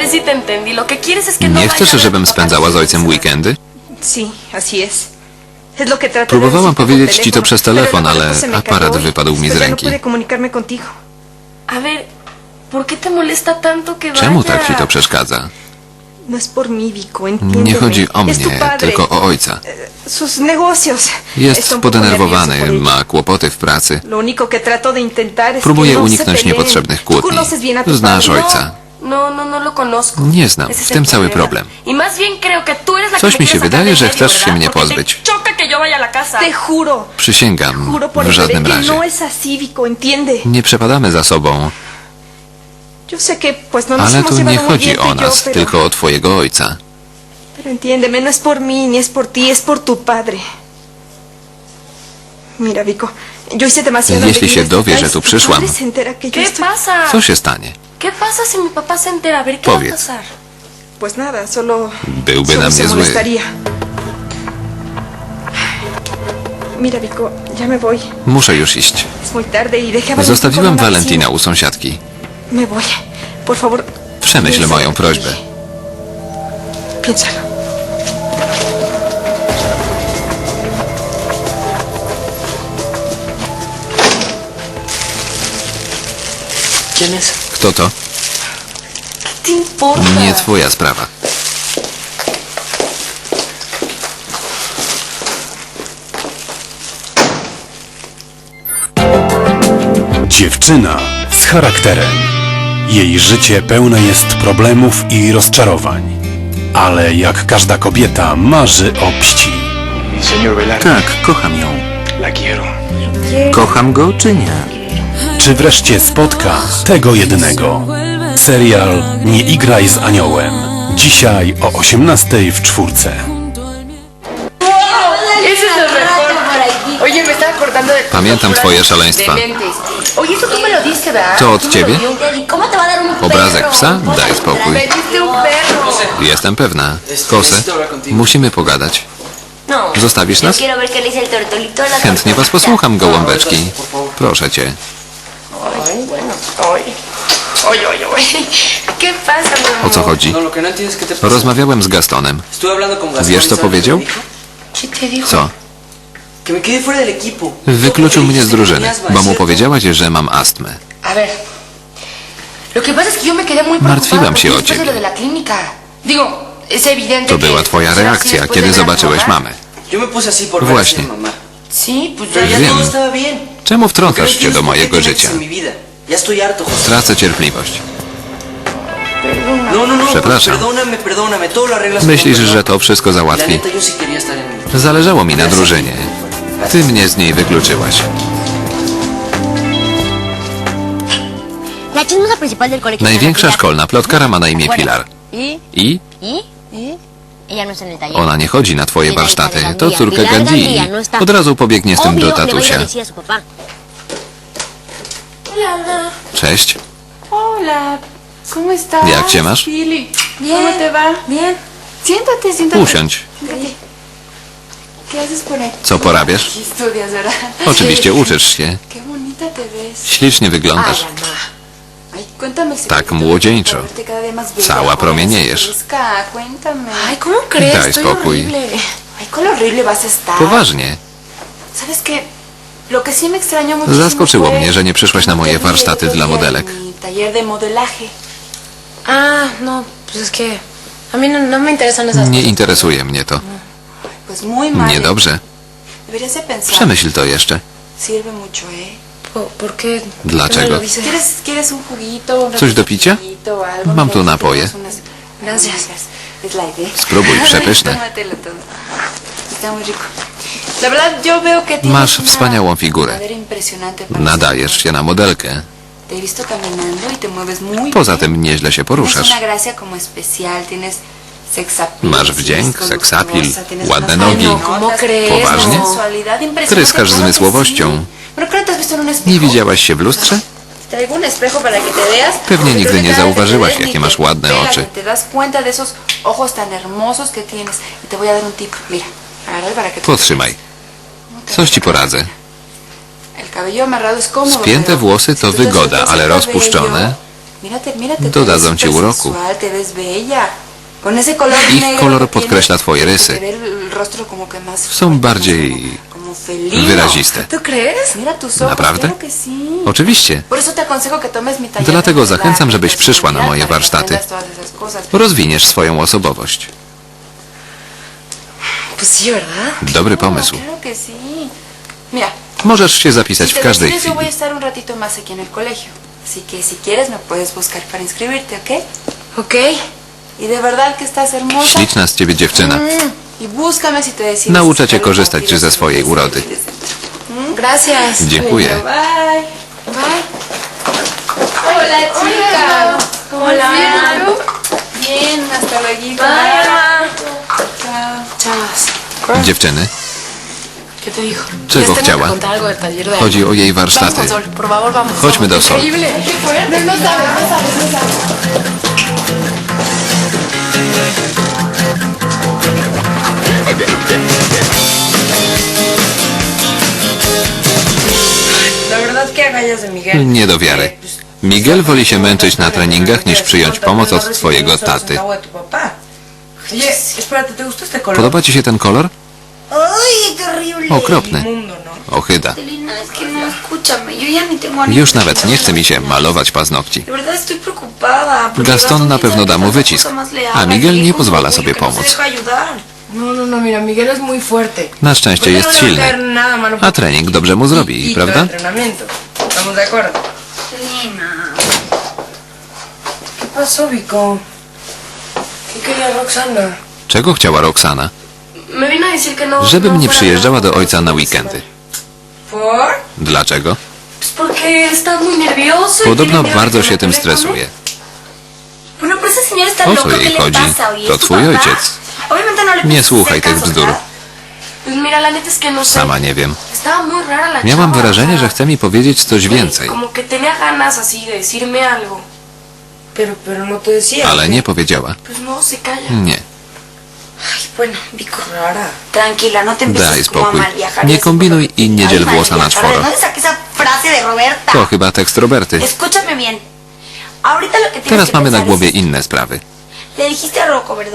ver si te entendí. Lo que quieres es que no Nie chcesz, żebym spędzała z ojcem weekendy? Sí, así es. Es lo que de Próbowałam decirte por powiedzieć ci to teléfono, przez telefon, ale se me aparat y wypadł mi z pues ya no ręki. pude comunicarme contigo. A ver, ¿por qué te molesta tanto que vaya? Czemu tak ci to przeszkadza? No es por mí, Vico, entiéndeme. Nie chodzi o Es tu mnie, padre. tylko o ojca. Sus negocios. Jest Está un poco podenerwowany, nervioso por ello. ma kłopoty w pracy. Lo único que trato de intentar es Próbuje que no se uniknąć peleen. niepotrzebnych Tú kłótni. conoces bien a tu Znasz padre. ojca. No, no, no lo conozco. Nie znam, w tym cały problem. Y Coś mi się wydaje, że chcesz się mnie pozbyć. Te juro. Przysięgam, Juro por w el bebé żadnym que razie. no es así, Vico, entiende. Nie przepadamy za sobą, Yo sé que pues no nos ale hemos tu nie llevado muy chodzi tú o y yo, nas, pero, tylko o twojego ojca. pero entiéndeme, no es por mí ni es por ti, es por tu padre. Mira, Vico, yo hice demasiado Jeśli się dowie, że tu przyszłam, se entera que yo ¿Qué estoy... pasa? Co się stanie? ¿Qué pasa si mi papá se entera? A ver, ¿qué va a Powiedz. pasar? Pues nada, solo... Byłby solo na se mnie zły. molestaría. Mira, Vico, ya me voy. Muszę już iść. Es muy tarde y dejé a Valentín Zostawiłem con una Valentina vecina. u sąsiadki. Me voy. Por favor, Przemyśl piénsalo. moją prośbę. Piénsalo. ¿Quién es? Kto to? Nie twoja sprawa. Dziewczyna z charakterem. Jej życie pełne jest problemów i rozczarowań. Ale jak każda kobieta marzy o pści. Señor Velarde, Tak, kocham ją. la quiero. Kocham go czy nie? Czy wreszcie spotka tego jednego? Serial Nie igraj z aniołem. Dzisiaj o 18 w czwórce. Pamiętam twoje szaleństwa. To od ciebie? lo dio. ¿Cómo te va a dar un Obrazek psa? Daj spokój. Jestem pewna. Kosę? Musimy pogadać. Zostawisz nas? Chętnie was posłucham, gołąbeczki. Proszę cię. Ay, bueno. Ay. Oye, oye, oye. ¿Qué pasa, mi amor? O co chodzi? No, no. Rozmawiałem z Gastonem. Wiesz, ¿y co powiedział? me dijo? ¿Qué te dijo? Co? Wykluczył mnie z drużyny, bo mu powiedziałaś, że mam astmę. A ver. Lo que pasa es que yo me quedé muy Martwiłam się o porque después de ciebie. lo de la clínica. Digo, es evidente To que była twoja reakcja, después kiedy de ver a tu zobaczyłeś mamá. mamę. Właśnie. Sí, pues yo ya Wiem. todo estaba bien. Czemu ¿Por qué no wtrącasz się do mojego życia? Tracę cierpliwość. No, no, no. Przepraszam. Myślisz, że to wszystko załatwi? Zależało mi na drużynie. Ty mnie z niej wykluczyłaś. Największa szkolna plotkara ma na imię Pilar. ¿Y? I No ona nie chodzi na twoje Pilar warsztaty. de To córka Gandhi. No. Od razu pobiegnie z tym do tatusia. Cześć. Hola, ¿cómo estás? Jak cię masz? Pili, Bien. ¿cómo te va? Bien. Siéntate, siéntate. Usiądź. ¿Qué haces por aquí? Co porabiasz? Aquí estudias, ¿verdad? Oczywiście uczysz się. Qué bonita te ves. Ślicznie wyglądasz. Tak młodzieńczo. Cała promieniejesz. fresca. Cuéntame. Ay, ¿cómo crees? Daj spokój. horrible. Ay, con lo horrible vas a estar. Poważnie. Zaskoczyło mnie, że nie przyszłaś na moje warsztaty dla modelek. Ah, no, no, no Nie interesuje mnie to. ¿eh? Niedobrze. Pensar. Przemyśl to jeszcze. Dlaczego? ¿Qué me lo dices? ¿Quieres, ¿Quieres un juguito? un ¿Coś do picia? algo? Mam tu napoje. Gracias. Es la idea. Spróbuj, przepyszne. Tómatelo todo. Está muy rico. La verdad, yo veo que tienes Masz una wspaniałą figurę. madera impresionante para Nadajesz ser się na modelkę. Te he visto caminando y te mueves muy Poza bien. tym nieźle się Tienes poruszasz. una gracia como especial, tienes seksapil. Masz wdzięk, seksapil, ładne nogi. notas, ¿Cómo crees? Poważnie? Tryskasz zmysłowością. Sí. Pero ¿qué no? Nie widziałaś się w lustrze? Pewnie nigdy nie zauważyłaś, jakie masz ładne oczy. Y Potrzymaj. Coś ci poradzę. Spięte włosy to wygoda, ale rozpuszczone. Dodadzą ci uroku. Ich kolor podkreśla twoje rysy. Są bardziej wyraziste. Naprawdę? Oczywiście. Dlatego zachęcam, żebyś przyszła na moje warsztaty. Rozwiniesz swoją osobowość. Dobry pomysł. Możesz się zapisać w każdej chwili. Así que si quieres me puedes buscar para inscribirte, ¿ok? Ok. Y de verdad que estás hermosa. Śliczna z ciebie dziewczyna. Y. Nauczę cię korzystać ze swojej urody. Gracias. Dziękuję. Hola, chica. ¿Cómo Hola. Bien, hasta luego. Bye. Chao. Chao. Dziewczyny. Czego que chciała? chodzi o jej Vamos warsztaty. Chodźmy do Sol. Increíble. No, Nie do wiary. Miguel woli się męczyć na treningach niż przyjąć pomoc od twojego taty. Podoba ci się ten kolor? Okropny. Ochyda. No, Już nawet nie chce mi się malować paznokci. Gaston na pewno da mu wycisk, a Miguel nie pozwala sobie pomóc. No, no. Na szczęście jest silny, a trening dobrze mu zrobi, prawda? ¿Estamos de acuerdo? Celina. ¿Qué pasó, Vico? ¿Qué quería Roxana? Czego chciała Roxana? Me vino a decir que no... Żebym no nie przyjeżdżała do ojca na weekendy. ¿Por? Dlaczego? Pues porque está muy nervioso. y Podobno bardzo que się tym stresuje. Bueno, pero ese señor está O loco, co ¿qué jej le chodzi? pasa? Oye, To ¿es tu twój papá? ojciec. Obviamente no le Nie puedes słuchaj tych caso, bzdur. ¿verdad? Sama nie wiem. Miałam wrażenie, że chce mi powiedzieć coś więcej, no ale nie powiedziała. No. Nie. No Daj spokój. Nie kombinuj i nie dziel włosa na czworo. To chyba tekst Roberty. Teraz mamy na głowie inne sprawy.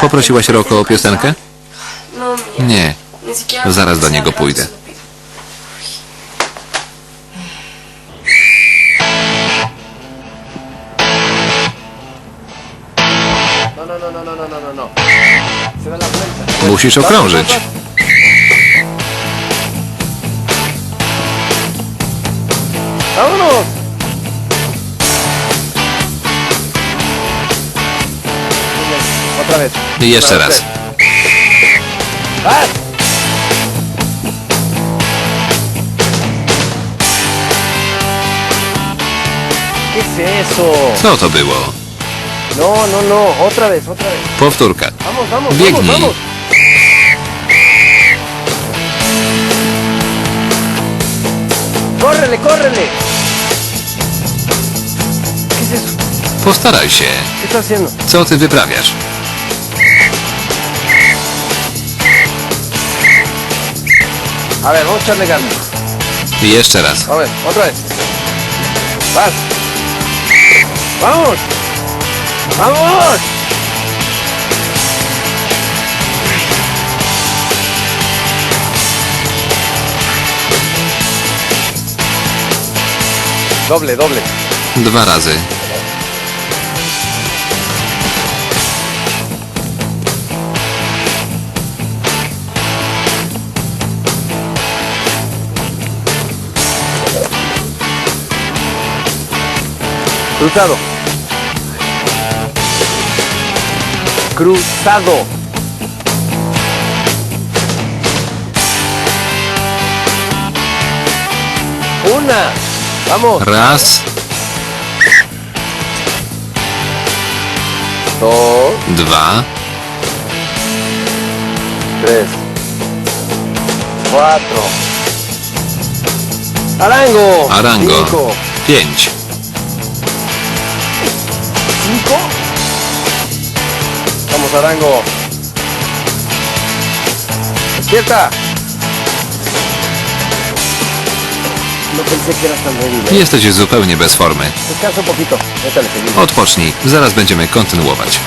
Poprosiłaś Roko o piosenkę? No. Nie. Siquiera. Zaraz do niego pójdę. Musisz okrążyć. I jeszcze raz. Es eso? Co to było? No, no, no, otra vez, otra vez. Powtórka. Vamos, vamos, Biegnij. vamos, vamos. Córrele, córrele. ¿Qué es eso? Postaraj się. ¿Qué está haciendo? Co ty wyprawiasz? A ver, vamos a echarle ganas. Jeszcze raz. A ver, otra vez. Vas. Vamos. Vamos. Doble, doble. Dwa razy. Cruzado. Cruzado. Una. Vamos. Raz, Dos, dwa, tres, cuatro. Arango. arango. Cinco. Pięć. ¿Eh? Jesteś zupełnie bez formy. Odpocznij, zaraz będziemy kontynuować.